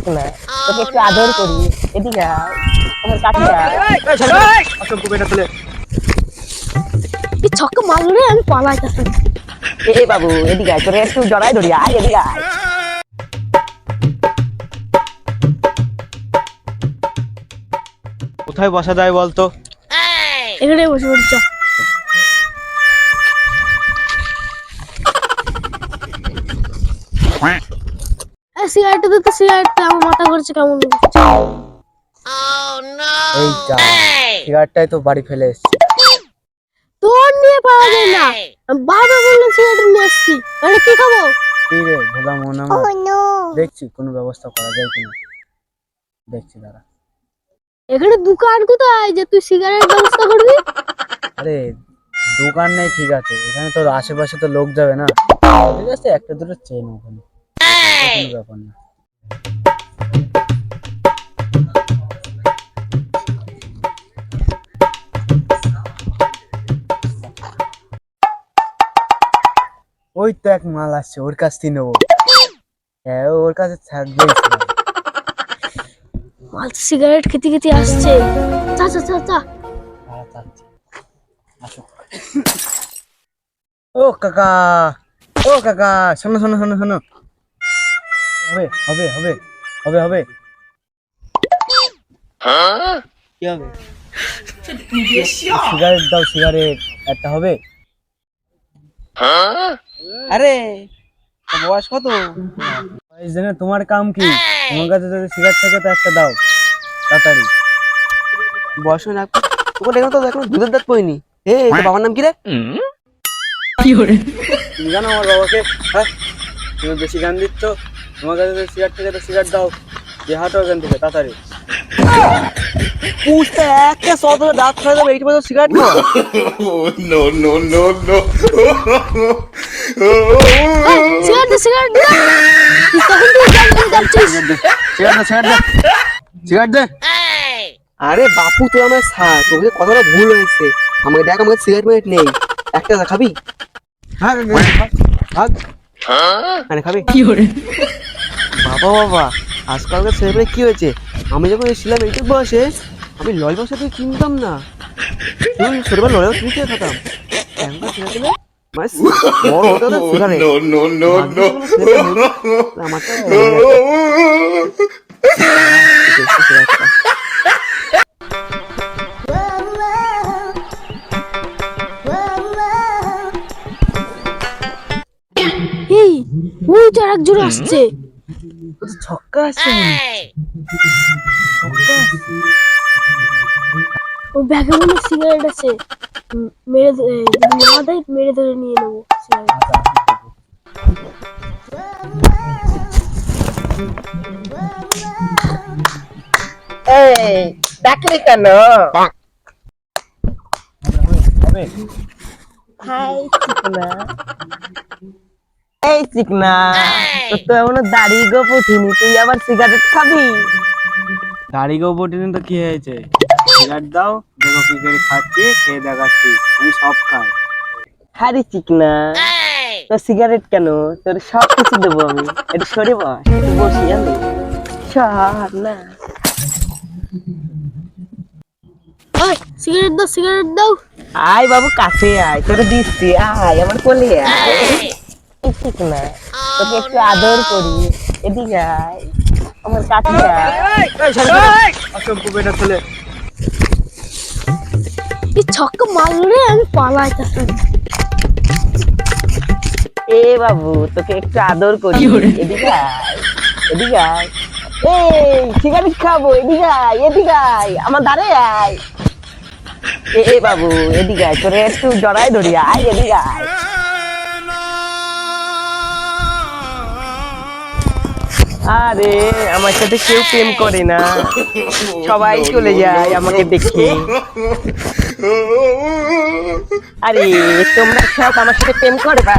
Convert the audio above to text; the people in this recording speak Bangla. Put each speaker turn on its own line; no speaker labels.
ঠিক না। তোকে একটু আদর করি। এদিকে। আমার কাছে
এই ছক্কা মারলো রে? আমি পালাইতেছি।
এ বাবু এদিকে আয়। তোরে একটু জড়াই ধরি। আয় এদিকে আয়।
কোথায় বসা যায় বলতো?
এখানে বসে পড়ি চ। সিগারেট দে তো সিগারেট আমার মাথা করছে কেমন
সিগারেটটাই তো বাড়ি ফেলে এসছি।
তোর নিয়ে পাওয়া যায় না। বাবা বলল সিগারেট নিয়ে আসছি। আরে কি খাব
কি রে ভোলা মন দেখছি কোনো ব্যবস্থা করা যায় কিনা। দেখছি দাঁড়া।
এখানে দোকান কোথায় যে তুই সিগারেট ব্যবস্থা করবি?
আরে দোকান নেই ঠিক আছে। এখানে তোর আশেপাশে তো লোক যাবে না। ঠিক আছে একটা দুটো চেন ওখানে। ওই তো এক মাল আসছে ওর কাছ থেকে নেব হ্যাঁ ওর কাছে সিগারেট।
মাল তো সিগারেট খেতে খেতে আসছে চা চা চা চা।
ও কাকা ও কাকা শোনো শোনো শোনো শোনো হবে হবে হবে হবে হবে। কি হবে? সিগারেট দাও সিগারেট একটা হবে।
আরে বয়স কত?
বয়স জেনে তোমার কাম কি? তোমার কাছে যদি সিগারেট থাকে তো একটা দাও। তাড়াতাড়ি।
বয়স না। তোকে দেখো তো এখন দুধের দাঁত পইনি হে তোর বাবার নাম কি রে?
কি তুমি জানো আমার বাবাকে? হ্যাঁ? তুমি বেশি গান দিচ্ছ। তোমার কাছে সিগারেট থেকে তো সিগারেট দাও যে হাঁটো এখান থেকে তাড়াতাড়ি।
পুষতে একটা দাঁত খাওয়া। যাবে এইটা সিগারেট.
সিগারেট দে সিগারেট দে
সিগারেট দে সিগারেট দে।
আরে বাপু তুই আমার স্যার তোকে কথাটা ভুল হয়েছে। আমাকে দেখ আমাকে সিগারেট মিনিট নেই। একটা খাবি?
হ্যাঁ খাবি
মানে খাবি বাবা বাবা আজকালকার ছেলেমেয়ে কি হয়েছে? আমি যখন ছিলাম এইটুক বয়সে আমি লল বসে তুই কিনতাম না। তুই ছোটবেলা লল কিনে খেয়ে খেতাম এখনকার ছেলেপেলে
ওই তো আর একজন আসছে।
ছক্কা হয়। ছক্কা আসছে।
ও ব্যাগে মনে সিগারেট আছে মেরে না দেয় মেরে ধরে নিয়ে নেব সিগারেট
এই ডাকলি কেন হাই চিকনা এই চিকনা তো এমন দাড়ি গো পুঠিনি তুই আবার সিগারেট খাবি?
দাড়ি গোবটিনে তো কি হয়েছে? সিগারেট দাও দেখো কি করে খাচ্ছি খেয়ে দেখাচ্ছি আমি সব খাই।
হারি চিকনা তোর সিগারেট কেন? তোর সব কিছু দেবো আমি। একটু সরে বস একটু বসি আমি। সর না।
সিগারেট দাও সিগারেট দাও।
আয় বাবু কাছে আয় তোরে দিচ্ছি আয় আমার কোলে আয়। এই চিকনা তোকে একটু আদর করি এদিকে আমার এ বাবু তোকে একটু আদর করি এদিকে আয় এদিকে আয় খাব এদিকে আয় এদিকে আয় আমার ধারে আয় এ এ বাবু এদিকে আয় তোরে একটু জড়াই ধরি আয় এদিকে আয়। আরে, আমার সাথে কেউ প্রেম করে না। সবাই চলে যায় আমাকে দেখে। আরে, তোমরা সব আমার সাথে প্রেম করবা?